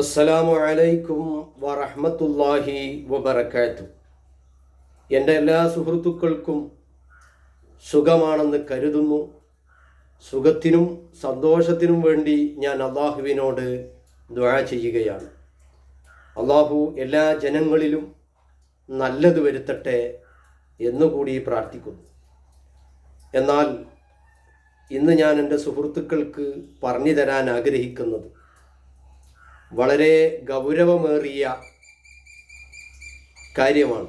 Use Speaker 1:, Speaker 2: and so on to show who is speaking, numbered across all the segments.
Speaker 1: അസ്സലാമു അലൈക്കും വറഹമത്തല്ലാഹി വബർക്കാത്തു എന്റെ എല്ലാ സുഹൃത്തുക്കൾക്കും സുഖമാണെന്ന് കരുതുന്നു. സുഖത്തിനും സന്തോഷത്തിനും വേണ്ടി ഞാൻ അള്ളാഹുവിനോട് ദ്വാ ചെയ്യുകയാണ്. അള്ളാഹു എല്ലാ ജനങ്ങളിലും നല്ലത് വരുത്തട്ടെ എന്നുകൂടി പ്രാർത്ഥിക്കുന്നു. എന്നാൽ ഇന്ന് ഞാൻ എന്റെ സുഹൃത്തുക്കൾക്ക് പറഞ്ഞു തരാൻ ആഗ്രഹിക്കുന്നത് വളരെ ഗൗരവമേറിയ കാര്യമാണ്.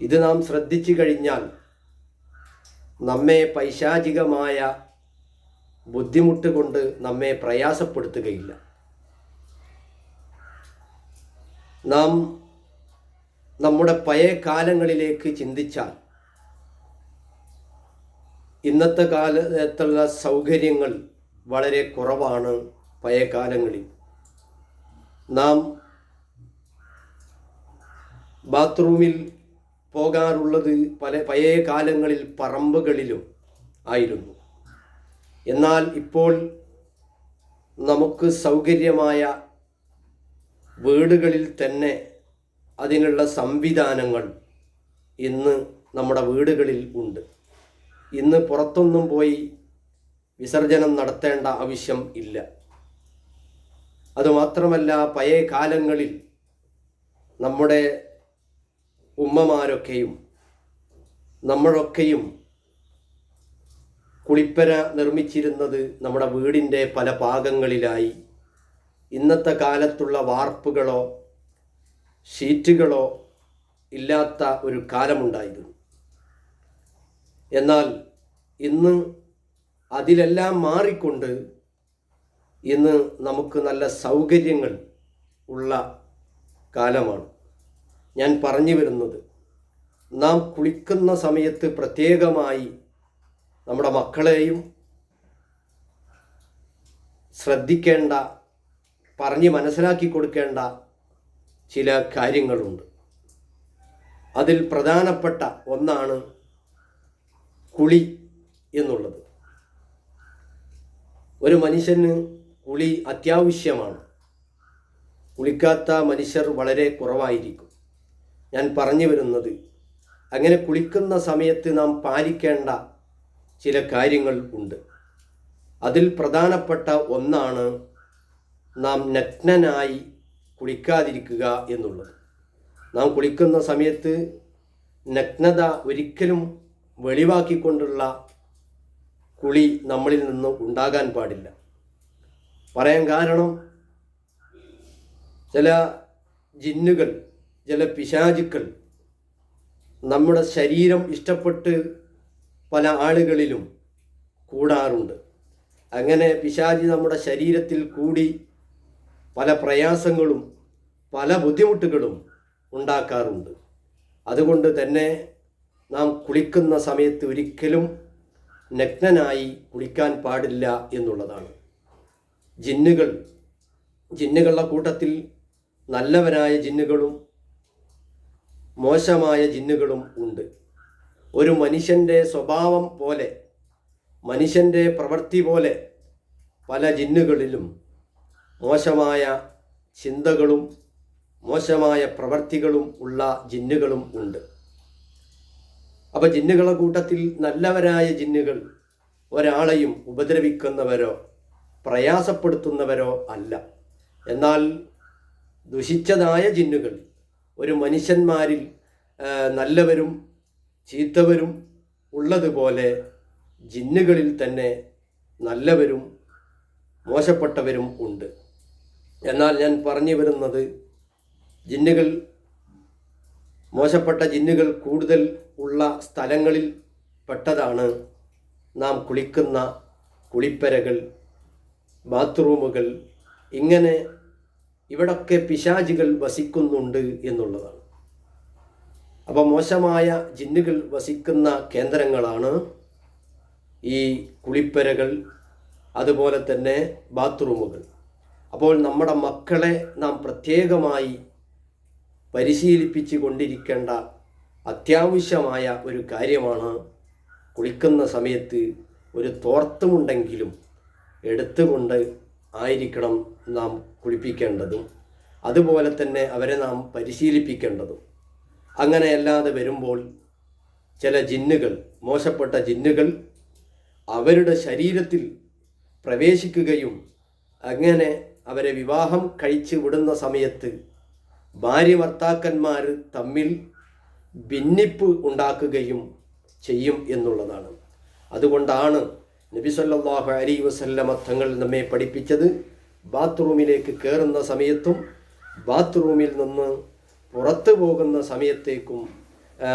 Speaker 1: ഇത് നാം ശ്രദ്ധിച്ചു കഴിഞ്ഞാൽ നമ്മെ പൈശാചികമായ ബുദ്ധിമുട്ട് കൊണ്ട് നമ്മെ പ്രയാസപ്പെടുത്തുകയില്ല. നാം നമ്മുടെ പഴയ കാലങ്ങളിലേക്ക് ചിന്തിച്ചാൽ ഇന്നത്തെ കാലത്തുള്ള സൗകര്യങ്ങൾ വളരെ കുറവാണ് പഴയ കാലങ്ങളിൽ. നാം ബാത്റൂമിൽ പോകാറുള്ളത് പല പഴയ കാലങ്ങളിൽ പറമ്പുകളിലും ആയിരുന്നു. എന്നാൽ ഇപ്പോൾ നമുക്ക് സൗകര്യമായ വീടുകളിൽ തന്നെ അതിനുള്ള സംവിധാനങ്ങൾ ഇന്ന് നമ്മുടെ വീടുകളിൽ ഉണ്ട്. ഇന്ന് പുറത്തൊന്നും പോയി വിസർജനം നടത്തേണ്ട ആവശ്യം ഇല്ല. അതുമാത്രമല്ല പഴയ കാലങ്ങളിൽ നമ്മുടെ ഉമ്മമാരൊക്കെയും നമ്മളൊക്കെയും കുളിപ്പര നിർമ്മിച്ചിരുന്നത് നമ്മുടെ വീടിന്റെ പല ഭാഗങ്ങളിലായി. ഇന്നത്തെ കാലത്തുള്ള വാർപ്പുകളോ ഷീറ്റുകളോ ഇല്ലാത്ത ഒരു കാലമുണ്ടായിരുന്നു. എന്നാൽ ഇന്ന് അതിലെല്ലാം മാറിക്കൊണ്ട് ഇന്ന് നമുക്ക് നല്ല സൗകര്യങ്ങൾ ഉള്ള കാലമാണ്. ഞാൻ പറഞ്ഞു വരുന്നത് നാം കുളിക്കുന്ന സമയത്ത് പ്രത്യേകമായി നമ്മുടെ മക്കളെയും ശ്രദ്ധിക്കേണ്ട പറഞ്ഞ് മനസ്സിലാക്കി കൊടുക്കേണ്ട ചില കാര്യങ്ങളുണ്ട്. അതിൽ പ്രധാനപ്പെട്ട ഒന്നാണ് കുളി എന്നുള്ളത്. ഒരു മനുഷ്യന് കുളി അത്യാവശ്യമാണ്. കുളിക്കാത്ത മനുഷ്യർ വളരെ കുറവായിരിക്കും. ഞാൻ പറഞ്ഞു വരുന്നത് അങ്ങനെ കുളിക്കുന്ന സമയത്ത് നാം പാലിക്കേണ്ട ചില കാര്യങ്ങൾ ഉണ്ട്. അതിൽ പ്രധാനപ്പെട്ട ഒന്നാണ് നാം നഗ്നനായി കുളിക്കാതിരിക്കുക എന്നുള്ളത്. നാം കുളിക്കുന്ന സമയത്ത് നഗ്നത ഒരിക്കലും വെളിവാക്കിക്കൊണ്ടുള്ള കുളി നമ്മളിൽ നിന്ന് ഉണ്ടാകാൻ പാടില്ല. പറയാൻ കാരണം ചില ജിന്നുകൾ ചില പിശാചുക്കൾ നമ്മുടെ ശരീരം ഇഷ്ടപ്പെട്ട് പല ആളുകളിലും കൂടാറുണ്ട്. അങ്ങനെ പിശാചി നമ്മുടെ ശരീരത്തിൽ കൂടി പല പ്രയാസങ്ങളും പല ബുദ്ധിമുട്ടുകളും ഉണ്ടാക്കാറുണ്ട്. അതുകൊണ്ട് തന്നെ നാം കുളിക്കുന്ന സമയത്ത് ഒരിക്കലും നഗ്നനായി കുളിക്കാൻ പാടില്ല എന്നുള്ളതാണ്. ജിന്നുകൾ. ജിന്നുകളുടെ കൂട്ടത്തിൽ നല്ലവരായ ജിന്നുകളും മോശമായ ജിന്നുകളും ഉണ്ട്. ഒരു മനുഷ്യന്റെ സ്വഭാവം പോലെ മനുഷ്യന്റെ പ്രവൃത്തി പോലെ പല ജിന്നുകളിലും മോശമായ ചിന്തകളും മോശമായ പ്രവൃത്തികളും ഉള്ള ജിന്നുകളും ഉണ്ട്. അപ്പോൾ ജിന്നുകളുടെ കൂട്ടത്തിൽ നല്ലവരായ ജിന്നുകൾ ഒരാളെയും ഉപദ്രവിക്കുന്നവരോ പ്രയാസപ്പെടുത്തുന്നവരോ അല്ല. എന്നാൽ ദുഷിച്ചതായ ജിന്നുകൾ ഒരു മനുഷ്യന്മാരിൽ നല്ലവരും ചീത്തവരും ഉള്ളതുപോലെ ജിന്നുകളിൽ തന്നെ നല്ലവരും മോശപ്പെട്ടവരും ഉണ്ട്. എന്നാൽ ഞാൻ പറഞ്ഞു വരുന്നത് ജിന്നുകൾ മോശപ്പെട്ട ജിന്നുകൾ കൂടുതൽ ഉള്ള സ്ഥലങ്ങളിൽ പെട്ടതാണ് നാം കുളിക്കുന്ന കുളിപ്പരകൾ ബാത്റൂമുകൾ ഇങ്ങനെ ഇവിടൊക്കെ പിശാചികൾ വസിക്കുന്നുണ്ട് എന്നുള്ളതാണ്. അപ്പോൾ മോശമായ ജിന്നുകൾ വസിക്കുന്ന കേന്ദ്രങ്ങളാണ് ഈ കുളിപ്പരകൾ അതുപോലെ തന്നെ ബാത്റൂമുകൾ. അപ്പോൾ നമ്മുടെ മക്കളെ നാം പ്രത്യേകമായി പരിശീലിപ്പിച്ചു കൊണ്ടിരിക്കേണ്ട അത്യാവശ്യമായ ഒരു കാര്യമാണ് കുളിക്കുന്ന സമയത്ത് ഒരു തോർത്തുമുണ്ടെങ്കിലും എടുത്തുകൊണ്ട് ആയിരിക്കണം നാം കുളിപ്പിക്കേണ്ടതും. അതുപോലെ തന്നെ അവരെ നാം പരിശീലിപ്പിക്കേണ്ടതും. അങ്ങനെയല്ലാതെ വരുമ്പോൾ ചില ജിന്നുകൾ മോശപ്പെട്ട ജിന്നുകൾ അവരുടെ ശരീരത്തിൽ പ്രവേശിക്കുകയും അങ്ങനെ അവരെ വിവാഹം കഴിച്ച് വിടുന്ന സമയത്ത് ഭാര്യ ഭർത്താക്കന്മാർ തമ്മിൽ ഭിന്നിപ്പ് ഉണ്ടാക്കുകയും ചെയ്യും എന്നുള്ളതാണ്. അതുകൊണ്ടാണ് നബി സല്ലല്ലാഹു അലൈഹി വസല്ലമ തങ്ങൾ നമ്മെ പഠിപ്പിച്ചത് ബാത്റൂമിലേക്ക് കയറുന്ന സമയത്തും ബാത്റൂമിൽ നിന്ന് പുറത്തു പോകുന്ന സമയത്തേക്കും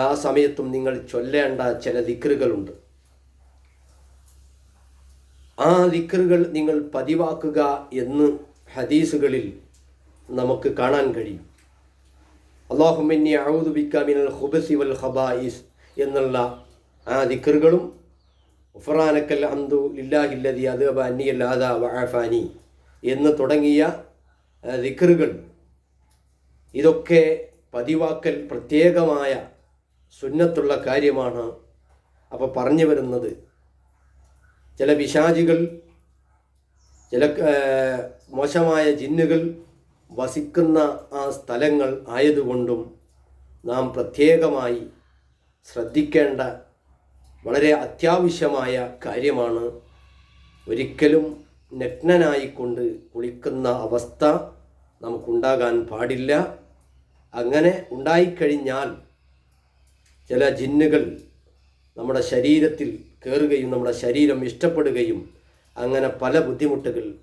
Speaker 1: ആ സമയത്തും നിങ്ങൾ ചൊല്ലേണ്ട ചില ദിക്റുകളുണ്ട്. ആ ദിക്റുകൾ നിങ്ങൾ പതിവാക്കുക എന്ന് ഹദീസുകളിൽ നമുക്ക് കാണാൻ കഴിയും. അള്ളാഹുമിന്നി ഔദുബിക്കാമിനൽ മിനൽ ഖുബസി വൽ ഖബായിസ് എന്നുള്ള ആ ദിക്റുകളും ഉഫറാനക്കൽ അന്തു ലില്ലാഹില്ലതി അദബ അന്നിയല്ലാദ വഅഫാനി എന്ന് തുടങ്ങിയ ദിക്കറുകൾ ഇതൊക്കെ പതിവാക്കൽ പ്രത്യേകമായ സുന്നത്തുള്ള കാര്യമാണ് അപ്പോൾ പറഞ്ഞു വരുന്നത്. ചില വിശാചികൾ ചില മോശമായ ജിന്നുകൾ വസിക്കുന്ന ആ സ്ഥലങ്ങൾ ആയതുകൊണ്ടും നാം പ്രത്യേകമായി ശ്രദ്ധിക്കേണ്ട വളരെ അത്യാവശ്യമായ കാര്യമാണ്. ഒരിക്കലും നഗ്നനായിക്കൊണ്ട് കുളിക്കുന്ന അവസ്ഥ നമുക്കുണ്ടാകാൻ പാടില്ല. അങ്ങനെ ഉണ്ടായിക്കഴിഞ്ഞാൽ ചില ജിന്നുകൾ നമ്മുടെ ശരീരത്തിൽ കയറുകയും നമ്മുടെ ശരീരം ഇഷ്ടപ്പെടുകയും അങ്ങനെ പല ബുദ്ധിമുട്ടുകൾ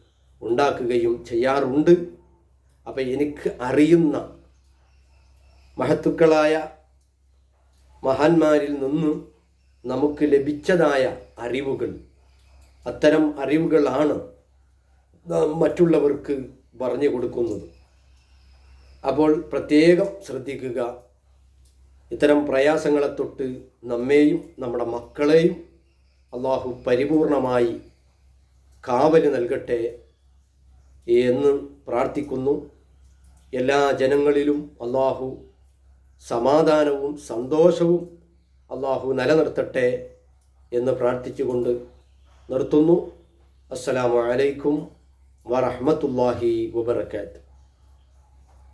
Speaker 1: ഉണ്ടാക്കുകയും ചെയ്യാറുണ്ട്. അപ്പോൾ എനിക്ക് അറിയുന്ന മഹത്തുക്കളായ മഹാന്മാരിൽ നിന്ന് നമുക്ക് ലഭിച്ചതായ അറിവുകൾ. അത്തരം അറിവുകളാണ് മറ്റുള്ളവർക്ക് പറഞ്ഞു കൊടുക്കുന്നത്. അപ്പോൾ പ്രത്യേകം ശ്രദ്ധിക്കുക. ഇത്തരം പ്രയാസങ്ങളെ തൊട്ട് നമ്മെയും നമ്മുടെ മക്കളെയും അള്ളാഹു പരിപൂർണമായി കാവൽ നൽകട്ടെ എന്ന് പ്രാർത്ഥിക്കുന്നു. എല്ലാ ജനങ്ങളിലും അള്ളാഹു സമാധാനവും സന്തോഷവും അള്ളാഹു നിലനിർത്തട്ടെ എന്ന് പ്രാർത്ഥിച്ചുകൊണ്ട് നിർത്തുന്നു. അസ്സലാമു അലൈക്കും വറഹ്മത്തുള്ളാഹി വബറകാതുഹു.